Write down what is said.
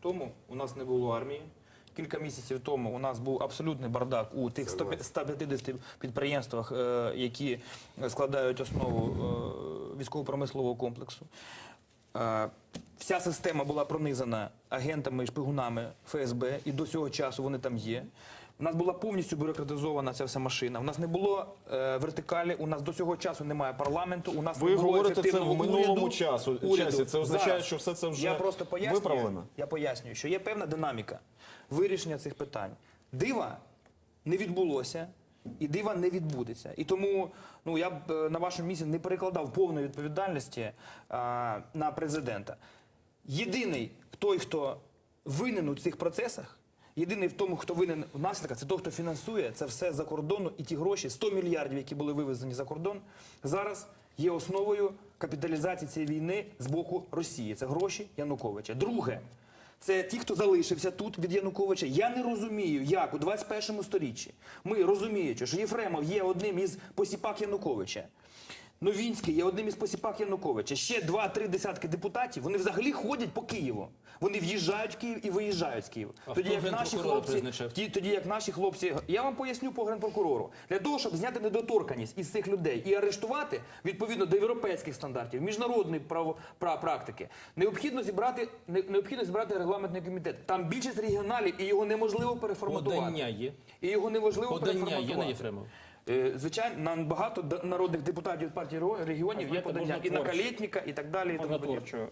тому у нас не було армії. Кілька місяців тому у нас був абсолютний бардак у тих 100 150 підприємствах, е, які складають основу е, військово-промислового комплексу. Вся система була пронизана агентами і шпигунами ФСБ, і до цього часу вони там є. У нас була повністю бюрократизована ця вся машина. У нас не було е, вертикалі, у нас до цього часу немає парламенту. У нас Ви не було говорите це в минулому уряду. часу. уряду. часі. Це означає, Зараз. що все це вже я просто пояснюю, виправлено. Я пояснюю, що є певна динаміка вирішення цих питань. Дива не відбулося. І дива не відбудеться. І тому ну я б е, на вашому місці не перекладав повної відповідальності а, на президента. Єдиний той, хто винен у цих процесах, єдиний в тому, хто винен в наслідках, це той, хто фінансує це все за кордону, і ті гроші, 100 мільярдів, які були вивезені за кордон, зараз є основою капіталізації цієї війни з боку Росії. Це гроші Януковича. Друге. Це ті, хто залишився тут від Януковича. Я не розумію, як у 21 сторіччі ми розуміючи, що Єфремов є одним із посіпак Януковича. Новінський є одним із посіпак Януковича. Ще два-три десятки депутатів. Вони взагалі ходять по Києву. Вони в'їжджають в Київ і виїжджають з Києва. А тоді як наші хлопці, ті- тоді як наші хлопці, я вам поясню по генпрокурору. Для того, щоб зняти недоторканість із цих людей і арештувати відповідно до європейських стандартів, міжнародної право пра- практики, необхідно зібрати не- необхідно зібрати регламентний комітет. Там більшість регіоналів і його неможливо переформатувати. Подання є. І його неможливо Подання є на Єфремова. Е, Звичайно, на багато народних депутатів партії регіонів є подання і на. Калєтніка, і так далі. І тому подібне.